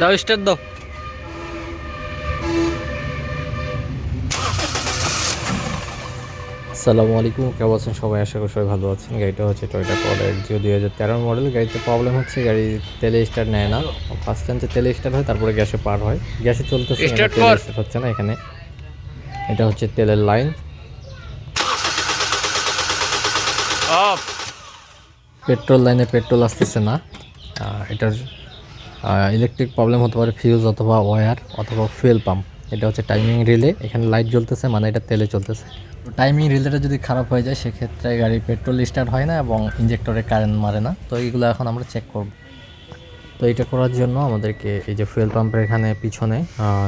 দাও স্টার দাও। আসসালামু আলাইকুম কেমন আছেন সবাই? আশা করি সবাই ভালো আছেন। গাড়িটা হচ্ছে টয়টা কলের জিও দুই হাজার তেরো মডেল গাড়িতে প্রবলেম হচ্ছে গাড়ি তেলে স্টার্ট নেয় না। ফার্স্ট চান্সে তেলে স্টার্ট হয় তারপরে গ্যাসে পার হয়। গ্যাসে চলতেছে তেলে হচ্ছে না এখানে। এটা হচ্ছে তেলের লাইন অফ পেট্রোল লাইনে পেট্রোল আসতেছে না। এটার ইলেকট্রিক প্রবলেম হতে পারে ফিউজ অথবা ওয়্যার অথবা ফুয়েল পাম্প এটা হচ্ছে টাইমিং রিলে এখানে লাইট জ্বলতেছে মানে এটা তেলে চলতেছে। টাইমিং রিলেটা যদি খারাপ হয়ে যায়, সেক্ষেত্রে গাড়ি পেট্রোল স্টার্ট হয় না এবং ইঞ্জেক্টরে কারেন্ট মারে না। তো এইগুলো এখন আমরা চেক করব। তো এটা করার জন্য আমাদেরকে এই যে ফুয়েল পাম্পের এখানে পিছনে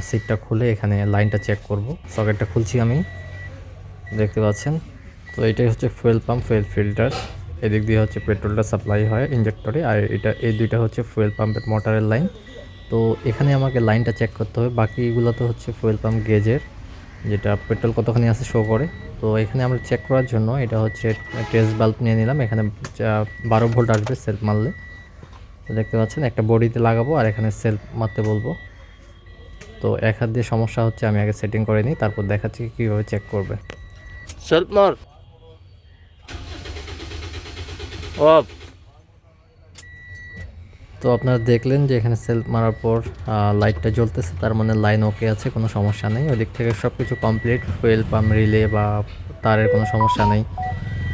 সিটটা খুলে এখানে লাইনটা চেক করব। সকেটটা খুলছি আমি। দেখতে পাচ্ছেন? তো এটাই হচ্ছে ফুয়েল পাম্প ফুয়েল ফিল্টার এদিক দিয়ে হচ্ছে পেট্রোলটা সাপ্লাই হয় ইঞ্জেক্টরে আর এটা, এই দুইটা হচ্ছে ফুয়েল পাম্পের মোটরের লাইন তো এখানে আমাকে লাইনটা চেক করতে হবে। বাকিগুলো তো হচ্ছে ফুয়েল পাম্প গেজের যেটা পেট্রোল কতখানি আছে শো করে। তো এখানে আমরা চেক করার জন্য এটা হচ্ছে টেস্ট বাল্ব নিয়ে নিলাম। এখানে বারো ভোল্ট আসবে সেলফ মারলে। তো দেখতে পাচ্ছেন একটা বডিতে লাগাবো আর এখানে সেলফ মারতে বলব। তো এক হাত দিয়ে সমস্যা হচ্ছে, আমি আগে সেটিং করে নিই, তারপর দেখাচ্ছি কীভাবে চেক করবে। সেলফ মার। তো আপনারা দেখলেন যে এখানে সেলফ মারার পর লাইটটা জ্বলতেছে, তার মানে লাইন ওকে আছে, কোনো সমস্যা নেই। ওদিক থেকে সব কিছু কমপ্লিট ফুয়েল পাম্প রিলে বা তারের কোনো সমস্যা নেই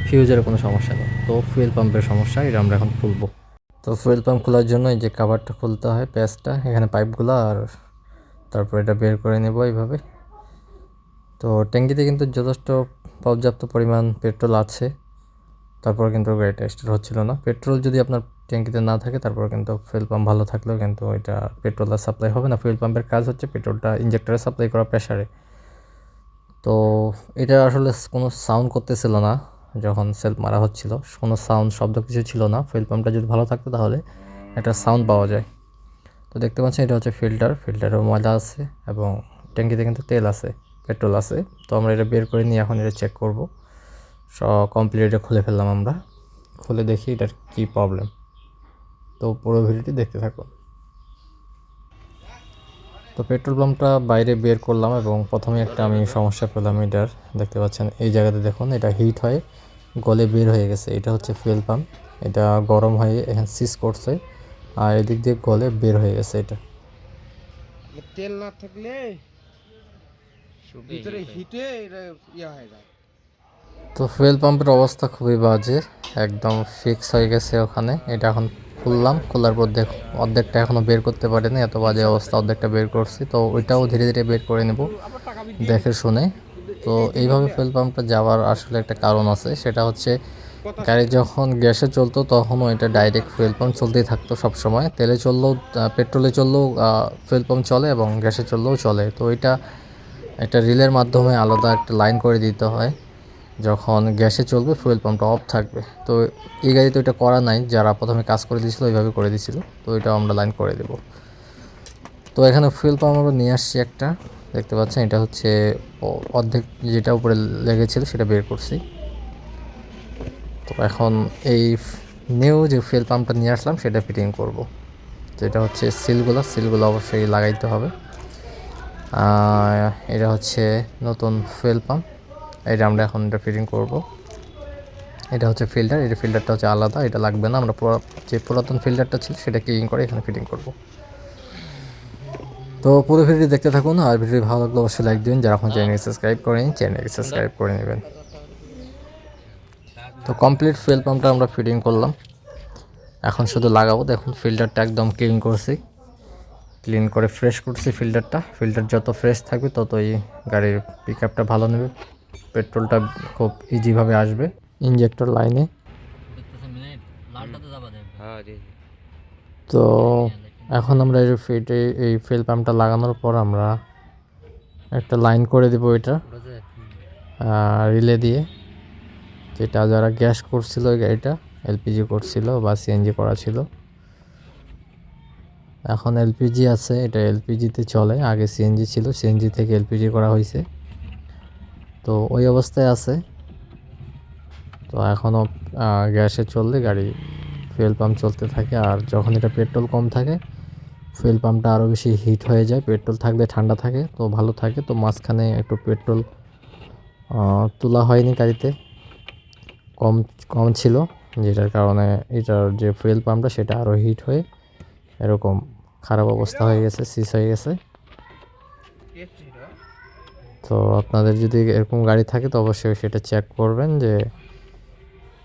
ফিউজের কোনো সমস্যা নেই। তো ফুয়েল পাম্পের সমস্যা, এটা আমরা এখন খুলবো। তো ফুয়েল পাম্প খোলার জন্য এই যে কাভারটা খুলতে হয়, প্যাচটা, এখানে পাইপগুলো আর তারপর এটা বের করে নেব এইভাবে। তো ট্যাঙ্কিতে কিন্তু যথেষ্ট পর্যাপ্ত পরিমাণ পেট্রোল আছে। তারপর কিন্তু গাড়িটা স্টার্ট হচ্ছিল না। পেট্রোল যদি আপনার ট্যাঙ্কিতে না থাকে, তারপর কিন্তু ফুয়েল পাম্প ভালো থাকলেও কিন্তু এটা পেট্রোল আর সাপ্লাই হবে না। ফুয়েল পাম্পের কাজ হচ্ছে পেট্রোলটা ইঞ্জেক্টরে সাপ্লাই করা প্রেশারে তো এটা আসলে কোনো সাউন্ড করতেছিল না যখন সেলফ মারা হচ্ছিল। কোনো সাউন্ড শব্দ কিছু ছিল না। ফুয়েল পাম্পটা যদি ভালো থাকতো তাহলে একটা সাউন্ড পাওয়া যায়। তো দেখতে পাচ্ছেন এটা হচ্ছে ফিল্টার ফিল্টারেও ময়লা আছে এবং ট্যাঙ্কিতে কিন্তু তেল আছে পেট্রোল আছে। তো আমরা এটা বের করে নিয়ে এখন এটা চেক করব। কমপ্লিট এটা খুলে ফেললাম আমরা। খুলে দেখি এটার কী প্রবলেম তো পুরো ভিডিওটি দেখতে থাকুন তো পেট্রোল পাম্পটা বাইরে বের করলাম এবং প্রথমে একটা আমি সমস্যা পেলাম এটার। দেখতে পাচ্ছেন এই জায়গাতে দেখুন এটা হিট হয়ে গলে বের হয়ে গেছে। এটা হচ্ছে ফুয়েল পাম্প এটা গরম হয়ে এখানে সিজ করছে আর এদিক দিয়ে গলে বের হয়ে গেছে এটা। তেল না থাকলে ভিতরে হিটে এটা ইয়া হয়ে যায়। তো ফুয়েল পাম্পের অবস্থা খুবই বাজে, একদম ফিক্স হয়ে গেছে ওখানে। এটা এখন খুললাম, খোলার পর দেখ, অর্ধেকটা এখনও বের করতে পারিনি, এত বাজে অবস্থা, অর্ধেকটা বের করছি। তো ওইটাও ধীরে ধীরে বের করে নেব, দেখে শুনে। তো এইভাবে ফুয়েল পাম্পটা যাওয়ার আসলে একটা কারণ আছে, সেটা হচ্ছে গাড়ি যখন গ্যাসে চলতো, তখনও এটা ডাইরেক্ট ফুয়েল পাম্প চলতেই থাকতো সবসময়। তেলে চললেও পেট্রোলে চললেও ফুয়েল পাম্প চলে এবং গ্যাসে চললেও চলে। তো এটা একটা রিলের মাধ্যমে আলাদা একটা লাইন করে দিতে হয়। যখন গ্যাসে চলবে ফুয়েল পাম্পটা অফ থাকবে। তো এই গাড়িতে ওইটা করা নাই, যারা প্রথমে কাজ করে দিয়েছিল, ওইভাবে করে দিয়েছিল। তো ওইটা আমরা লাইন করে দেব। তো এখানে ফুয়েল পাম্প আমরা নিয়ে আসছি একটা। দেখতে পাচ্ছেন, এটা হচ্ছে অর্ধেক যেটা উপরে লেগেছিল, সেটা বের করছি। তো এখন এই নিউ যে ফুয়েল পাম্পটা নিয়ে আসলাম, সেটা ফিটিং করব। যেটা হচ্ছে সিলগুলো সিলগুলো অবশ্যই লাগাইতে হবে। এটা হচ্ছে নতুন ফুয়েল পাম্প এটা আমরা এখন এটা ফিটিং করব। এটা হচ্ছে ফিল্টার এটা ফিল্টারটা হচ্ছে আলাদা, এটা লাগবে না। আমরা যে পুরাতন ফিল্টারটা ছিল সেটা ক্লিন করে এখানে ফিটিং করব। তো পুরো ভিডিও দেখতে থাকুন, আর ভিডিও ভালো লাগলে অবশ্যই লাইক দিন যারা এখন চ্যানেলকে সাবস্ক্রাইব করেনি চ্যানেলকে সাবস্ক্রাইব করে নেবেন। তো কমপ্লিট ফুয়েল পাম্পটা আমরা ফিটিং করলাম। এখন শুধু লাগাবো। দেখুন ফিল্টারটা একদম ক্লিন করছি। ক্লিন করে ফ্রেশ করছি ফিল্টারটা ফিল্টার যত ফ্রেশ থাকবে, ততই গাড়ির পিক ভালো নেবে। পেট্রোলটা খুব ইজিভাবে আসবে। ইঞ্জেক্টর লাইনে হ্যাঁ তো এখন আমরা এই ফিটে এই ফুয়েল পাম্পটা লাগানোর পর আমরা একটা লাইন করে দিব এটা। রিলে দিয়ে। যেটা যারা গ্যাস করছিল ওই গাড়িটা এলপিজি করছিল বা সিএনজি করা ছিল। এখন এলপিজি আছে এটা এলপিজিতে চলে। আগে সিএনজি ছিল সিএনজি থেকে এলপিজি করা হয়েছে তো ওই অবস্থায় আছে। তো এখনও গ্যাসে চললে গাড়ি ফুয়েল পাম্প চলতে থাকে আর যখন এটা পেট্রোল কম থাকে ফুয়েল পাম্পটা আরও বেশি হিট হয়ে যায়। পেট্রোল থাকলে ঠান্ডা থাকে, তো ভালো থাকে। তো মাঝখানে একটু পেট্রোল তোলা হয়নি গাড়িতে। কম কম ছিল, যেটার কারণে এটার যে ফুয়েল পাম্পটা সেটা আরও হিট হয়ে এরকম খারাপ অবস্থা হয়ে গেছে সিস হয়ে গেছে। তো আপনাদের যদি এরকম গাড়ি থাকে, তো অবশ্যই সেটা চেক করবেন যে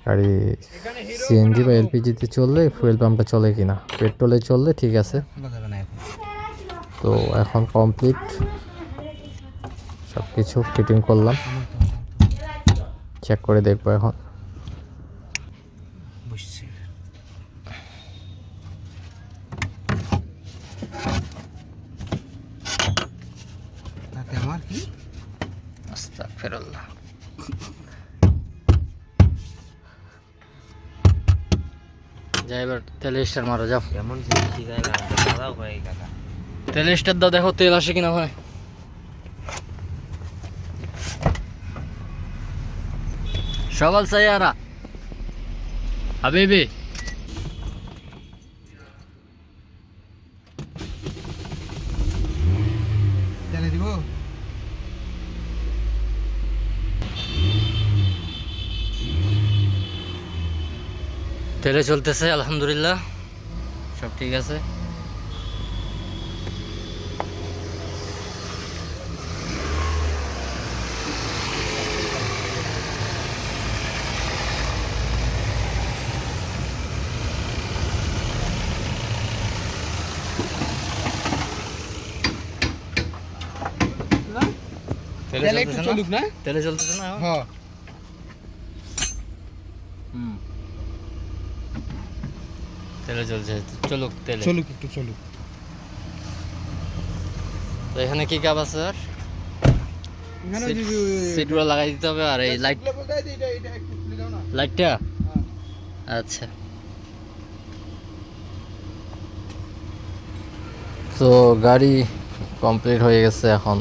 গাড়ি সিএনজি বা এলপিজিতে চললে ফুয়েল পাম্পটা চলে কি না পেট্রোলে চললে ঠিক আছে। তো এখন কমপ্লিট সব কিছু ফিটিং করলাম। চেক করে দেখব এখন। যা এবার তেলে স্টার মারো এমন তেল স্টার দাও দেখো তেল আসে কিনা ভাই সবাল সাইয়ারা। হাবিবি। তেলে চলতেছে আলহামদুলিল্লাহ। সব ঠিক আছে। তেলে চলতেছে না? তেলে চলতেছে না? হ্যাঁ। হুম। তেলে চলছে চলুক তেলে। চলুক একটু চলুক। তো এখানে কি কাপ আছে আর সিটগুলো লাগাই দিতে হবে আর এই লাইট লাইটটা হ্যাঁ। আচ্ছা। তো গাড়ি কমপ্লিট হয়ে গেছে এখন।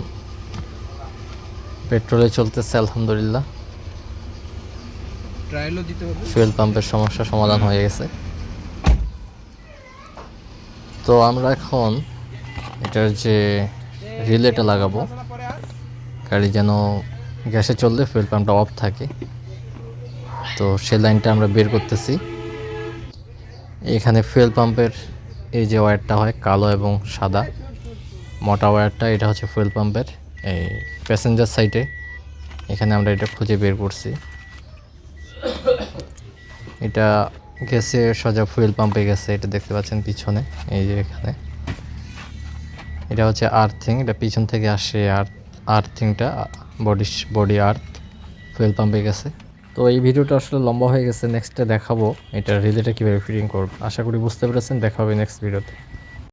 পেট্রোলে চলতেছে আলহামদুলিল্লাহ। ফুয়েল পাম্পের সমস্যা সমাধান হয়ে গেছে। তো আমরা এখন এটার যে রিলেটা লাগাবো, গাড়ি যেন গ্যাসে চললে ফুয়েল পাম্পটা অফ থাকে। তো সে লাইনটা আমরা বের করতেছি। এখানে ফুয়েল পাম্পের এই যে ওয়্যারটা হয় কালো এবং সাদা। মোটা ওয়্যারটা এটা হচ্ছে ফুয়েল পাম্পের এই প্যাসেঞ্জার সাইডে এখানে আমরা এটা খুঁজে বের করছি। এটা গেছে, সোজা ফুয়েল পাম্পে গেছে, এটা দেখতে পাচ্ছেন পিছনে, এই যে এখানে। এটা হচ্ছে আর্থিং এটা পিছন থেকে আসে আর আর্থিংটা বডি বডি আর্থ ফুয়েল পাম্পে গেছে। তো এই ভিডিওটা আসলে লম্বা হয়ে গেছে নেক্সটে দেখাবো, এটা রিলেটা কীভাবে ফিটিং করব। আশা করি বুঝতে পেরেছেন, দেখা হবে নেক্সট ভিডিওতে